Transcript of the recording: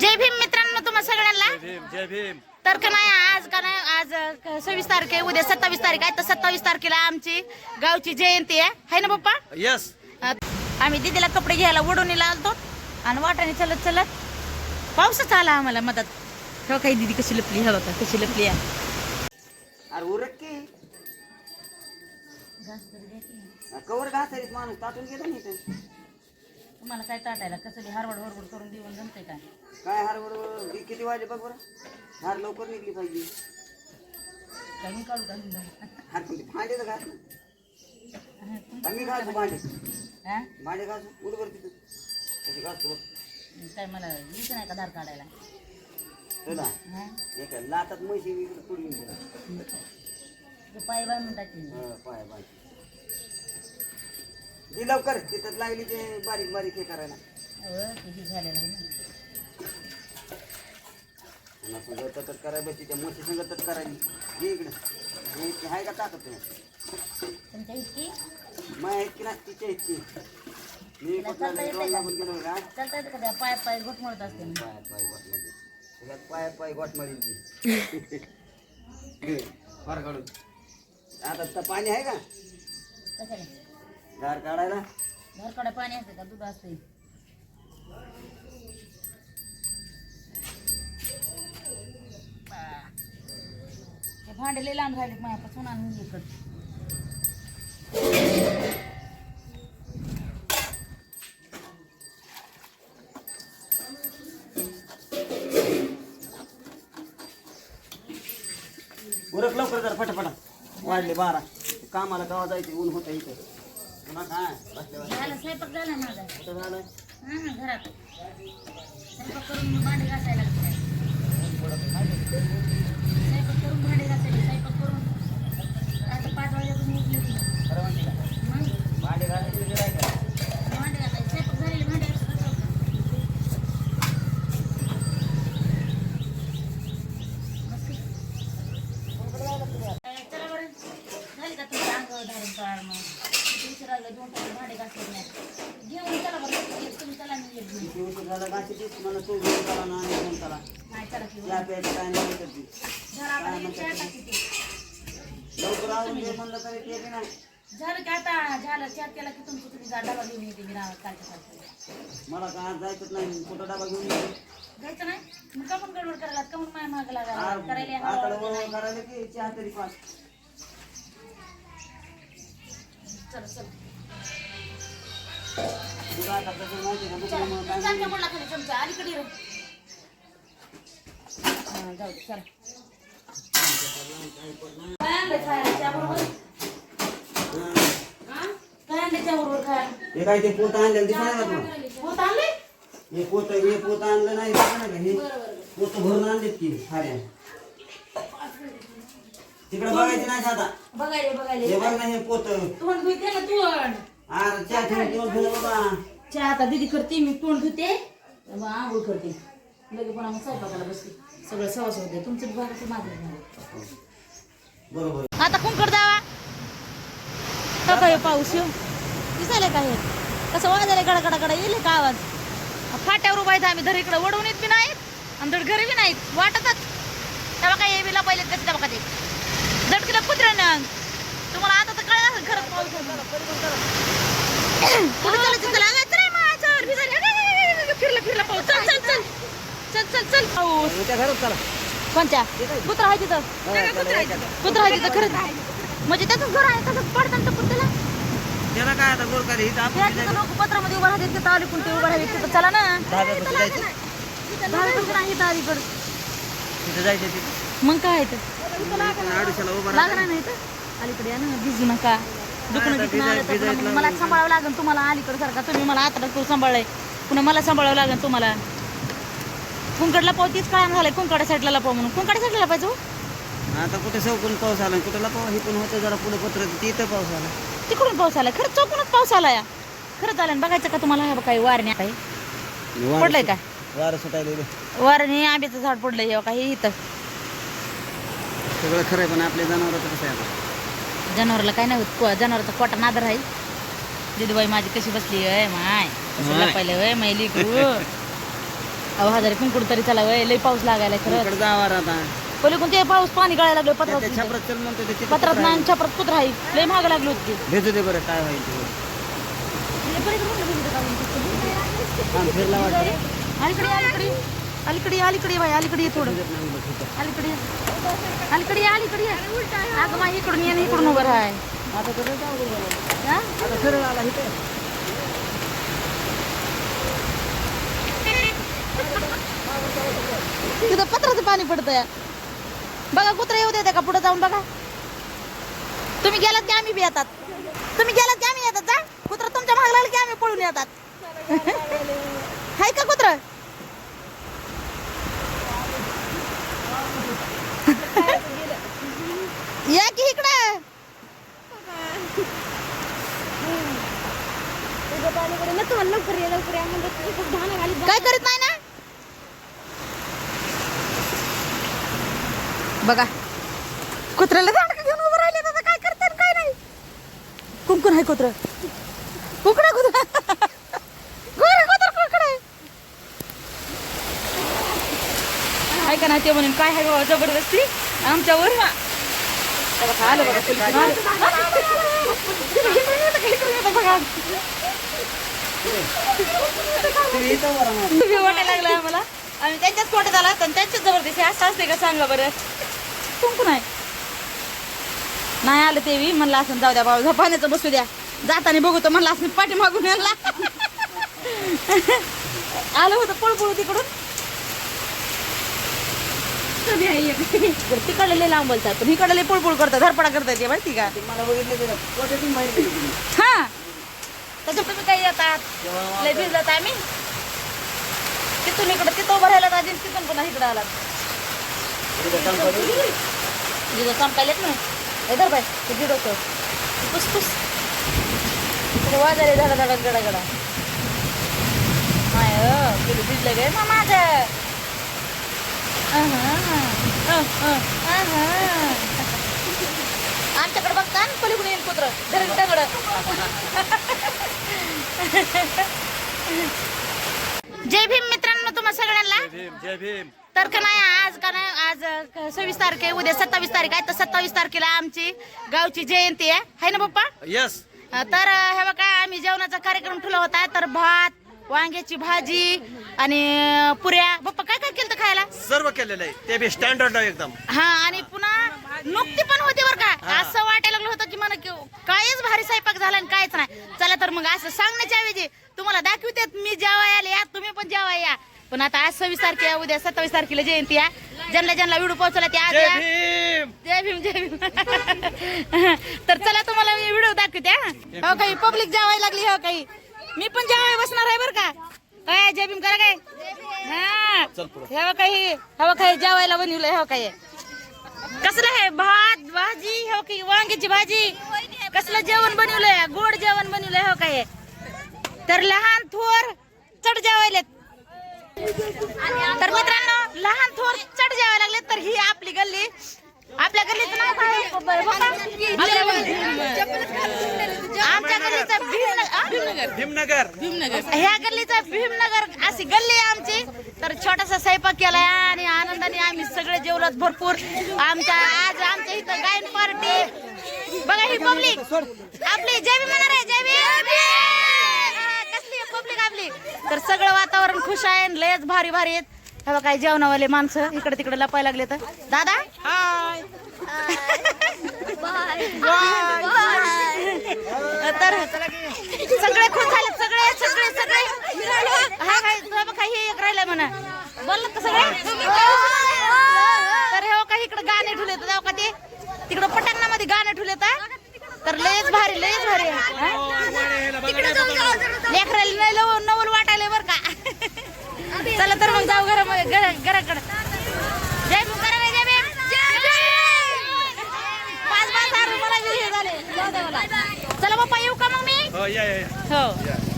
जय भीम मित्रांनो तुम्हा सगळ्यांना. भीम जय भीम. तर का नाही आज का नाही आज सव्वीस तारीख आहे उद्या सत्तावीस तारीख आहे. तर सत्तावीस तारखेला आमची गावची जयंती आहे. है ना पप्पा? यस आम्ही दिदीला कपडे घ्यायला वडोनीला आलतो आणि वाटाने चलत चलत पाऊसच आला आम्हाला मदत. हो काही दिदी कशी लपली हवं का कशी लपली आहे. अरे उरक की. कवर घासारीत माणूस गेला नाही तुम्हाला काय ताटायला? कसं बी हरवड हरवड करून देऊन जमते काय काय हार बरोबर किती वाजले बघ बरं. हार लवकर निघली पाहिजे. काय मी काढू घालून हार भांडे तर घास ना. आम्ही घासू भांडे. हा? भांडे घासू. उठ बरं तिथं. कशी घासतो बघ. काय मला वीस नाही का धार काढायला? तुला हा? एका लातात म्हशी पुढे पाय बांधून टाकली पाय पाय ती लवकर तिथं लागली ते बारीक बारीक हे करायला. झालेलं आहे ना? तटत करायला बसली त्या म्हशी संग तट करायली ये इकडे. हे इतकी आहे का ताकद तुमच्या इतकी? नाही? तिच्या इतकी मी कुठला दोन लागून गेलो का चालता येतं का? त्या पाय पाय घोटमळत असते ना. पाय सगळ्यात पायात पाय गोट ती. फार काढून. आता तर पाणी आहे का? कशाला? धार काढायला. घरकडे पाणी असते का? दूध असते हे भांडे लय लांब राहिले माझ्यापासून आणि इकड. उरक लवकर जर फटाफटा. वाढले बारा. कामाला गावा जायचे ऊन होतं इथे. पुन्हा काय? झालं स्वयंपाक झाला माझा. कुठं झालं. हा ना घरात. स्वयंपाक करून भांडे घासायला लागते स्वयंपाक करून भांडे घासायला स्वयंपाक करून. आता पाच वाजल्यापासून उठले का मग? भांडे घालायचे म्हणजे काय का भांडे घासायचे स्वयंपाक झालेले भांडे घासायचे. चला बरं झाली का तुमचं अंग धारून काढ मग तुमचं राहिलं दोन टाइम भांडे घासले नाही घेऊन चला बरं तुम्ही चला मी उशीर झाला मला तो घेऊन चला ना आणि घेऊन चला नाही की चहा प्यायचं काय नाही करते ते. लवकर आवरून दे म्हणलं तरी ते बी नाही झालं की आता झालं केला की तुमचं तुम्ही जा डबा घेऊन येते मी राहत कालच्या मला काय आज जायचंच नाही कुठं डबा घेऊन येते जायचं नाही मग का पण गडबड करायला का मग माझ्या मागं लागायला करायला आता हवं वळवळ करायला की चहा तरी पाच चल चल हे काय ते पोत आणलं दिसणार हे पोत हे पोत आणलं नाही हे पोत भरून आणलेत की साड्या तिकडे बघायचे नाही आता. बघायले हे बघायले बघ ना हे पोत. ना तोंड अरे चहा ठेवून ठेवून ठेवून बाबा. चहा आता दीदी करते मी तोंड धुते. मग आंघोळ करते. लगे पण आम्ही स्वयंपाकाला बसते. सगळं सवास होते तुमचं बघायचं माझं बरोबर. आता कुंकड दावा का काय पाऊस येऊ? दिसायला काय हे? कसं वाजायला गडा गडा गडा येईल का आवाज फाट्यावर उभा आहेत आम्ही धर इकडे. वडवून येत बी नाहीत आणि धड घरी बी नाहीत. वाटतच. तेव्हा काय बिला पहिले कसं तेव्हा कधी? झटकीला कुत्र्यानं. तुम्हाला आता तर कळलं असेल खरंच पाऊस. कुठं चला लागायचं नाही माझ्यावर भिजायला. अगं, अगं, अगं, अगं, फिरला फिरला पाऊस. चल चल चल. चल चल चल. पाऊस. त्या घरात चला. कोणत्या? कुत्रा आहे तिथं. कुत्रा आहे तिथं. खरंच. म्हणजे त्याचंच घर आहे तसंच पडतं तर कुत्र्याला त्याला. काय आता गोरकारी इथं आपण त्या तिथं लोक पत्रामध्ये उभं राहतात तिथं आली कोणते उभं राहतात तिथं चला ना. दहा नाही इथं अलीकडं तिथं. जायचं मग काय आहे तर लागणार नाही तर अलीकडे या ना भिजू नका. दुखणं बिकणं आलं तर मला सांभाळावं लागेल तुम्हाला अलीकडे सारखा तुम्ही मला आता करू सांभाळलंय. पुन्हा मला सांभाळावं लागेल तुम्हाला. कुंकडला पाव तीच काळान झालंय कुंकाड्या साईडला लपाव म्हणून. कुंकाड्या साईडला पाहिजे हो. आता कुठे चौकून पाऊस आला कुठे लपाव? हे पण होतं जरा पुढे पत्र तिथं पाऊस आला. तिकडून पाऊस आला. खरंच चौकूनच पाऊस आला या. खरंच आला बघायचं का तुम्हाला काही वारणे काही पडलंय का? वारं सुटायला वारणे आंब्याचं झाड पडलंय हे काही इथं. सगळं खरं पण आपल्या जनावराचं कसं आहे आता? जनावरला काय नाही होत. को- जनावरचा कोटा नादर आहे. दिदूबाई माझी कशी बसली अय माय? कसं अय माय लिकरू. अहो हजार कुंकुड तरी चला वय लय पाऊस लागायला खरं इकडे जावा आता. पलीकडून ते पाऊस पाणी गळायला लागलं पत्रात पत्रात नाही छपरात कुत्र आहे लय महाग लागलो होती. भेटू दे बरं काय वाटतं अलीकडे अलीकडे अलीकडे अलीकडे बाई अलीकडे ये थोडं. अलीकडे अलीकडे अलीकडे अगं माई इकडून ये इकडून उभं राहाय. तिथं पत्राचं पाणी पडतंय. बघा कुत्रा येऊ देते का? पुढे जाऊन बघा. तुम्ही गेलात की आम्ही बी येतात? तुम्ही गेलात की आम्ही येतात जा. कुत्रा तुमच्या मागला की आम्ही पळून येतात. हाय का कुत्रा या की इकडं काय करीत नाही ना? बघा. कुत्र्याला दांडकं घेऊन उभं राहिले? आता काय करतात काय नाही? कुंकून आहे कुत्र. कुकडा कुत्रा. आहे का नाही ते म्हणून? काय आहे बाबा जबरदस्ती? आमच्यावर? आलं बघा पोलीस. आलं. इकडून येतं बघा. तुम्ही बरं वाटायला लागला आम्हाला? आम्ही त्यांच्याच पोटात आला तर त्यांच्याच जबरदस्ती असं असते का सांगा बरं? कुंकू नाही नाही आलं ते बी. म्हणलं असं जाऊ द्या बाबा पाण्याचं बसू द्या. जाताना बघू तर म्हणलं असं पाठी मागून यायला. आलं होतं पळपळ तिकडून. तिकडले लय लांब बोलतात पण इकडले पळपळ करतात धरपडा करतात ते माहिती का? मला बघितलं. हा. त्याच्यात तुम्ही काही येतात लय भिजलात आम्ही. तिथून इकडं तिथं उभं राहिलं आधी तिथून पुन्हा इकडं आलात. जिथं संपायलेत ना. इधर बाय ते जिडो तो पुस पुस. तिकडे वाजायला धडा धडा गडा गडा माय तुला भिजलं गे? ना माझं. आमच्याकडे बघता ना पलीकडून येईल कुत्र. धरण दगड जय भीम मित्रांनो तुम्हा सगळ्यांना. जय भीम तर का नाही आज का नाही आज सव्वीस तारीख आहे उद्या सत्तावीस तारीख आहे. तर सत्तावीस तारखेला आमची गावची जयंती आहे. है ना पप्पा? यस तर हे बघा आम्ही जेवणाचा कार्यक्रम ठेवला होता. तर भात वांग्याची भाजी आणि पुऱ्या. पप्पा काय काय केलं खायला? सर्व केलेलं आहे. ते बी स्टँडर्ड आहे एकदम. हा आणि पुन्हा नुकती पण होती बरं का. असं वाटायला लागलं होतं की मला काहीच भारी स्वयंपाक झाला आणि काहीच नाही. चला तर मग असं सांगण्याच्या ऐवजी तुम्हाला दाखवते मी जेवाय आले. या तुम्ही पण जेवा या. पण आता आज सव्वीस तारखेला उद्या सत्तावीस तारखेला जयंती आहे. ज्यांना ज्यांना व्हिडिओ पोहोचला ते आज जय या भीम! जय भीम जय भीम. तर चला तुम्हाला मी व्हिडिओ दाखवते हो. काही पब्लिक जेवायला लागली हो काही. मी पण जेवाय बसणार आहे बरं का? काय जय भीम करा काय? हा. काही हे काही जेवायला बनवलंय हो काय कसलं आहे भात भाजी हो की वांग्याची भाजी. कसलं जेवण बनवलंय? गोड जेवण बनवलंय हो काय तर लहान थोर चढ जेवायलेत. तर मित्रांनो लहान थोर चढ जेवायला लागले तर ही आपली गल्ली आपल्या गल्लीचं नाव काय आहे? बाबा? आपल्या गल्ली- आमच्या गल्लीचं भीमनगर. भीमनगर. ह्या गल्लीचा भीमनगर अशी गल्ली आहे आमची. तर छोटासा स्वयंपाक केलाय आणि आनंदाने आम्ही सगळे जेवलात भरपूर. आमच्या आज आमच्या इथं गायन पार्टी. बघा ही पब्लिक. आपली जय भीम म्हणणार आहे जय भीम. हा, कसली पब्लिक आपली? तर सगळं वातावरण खुश आहे आणि लयच भारी भारी आहेत. हे बघा काही जेवणावाले माणसं इकडे तिकडे लपायला लागले तर दादा हाय तर सगळे खुश झाले सगळे सगळे सगळे. हा काय तुला बघ हे एक राहिलंय म्हणा. बोल का सगळे. तर हे काही इकडे गाणे ठुले तर का ते? तिकडं पटांगणामध्ये गाणे ठुले तर लयच भारी लयच भारी आहे. लेकराला लय लव- नवल वाटायला बर का. चला तर मग जाऊ घरामध्ये घरा- घराकडे. जय भीम करा जय पाच पाच हजार मला झाले. चला बाप्पा येऊ का मग मी? हो या या या. हो.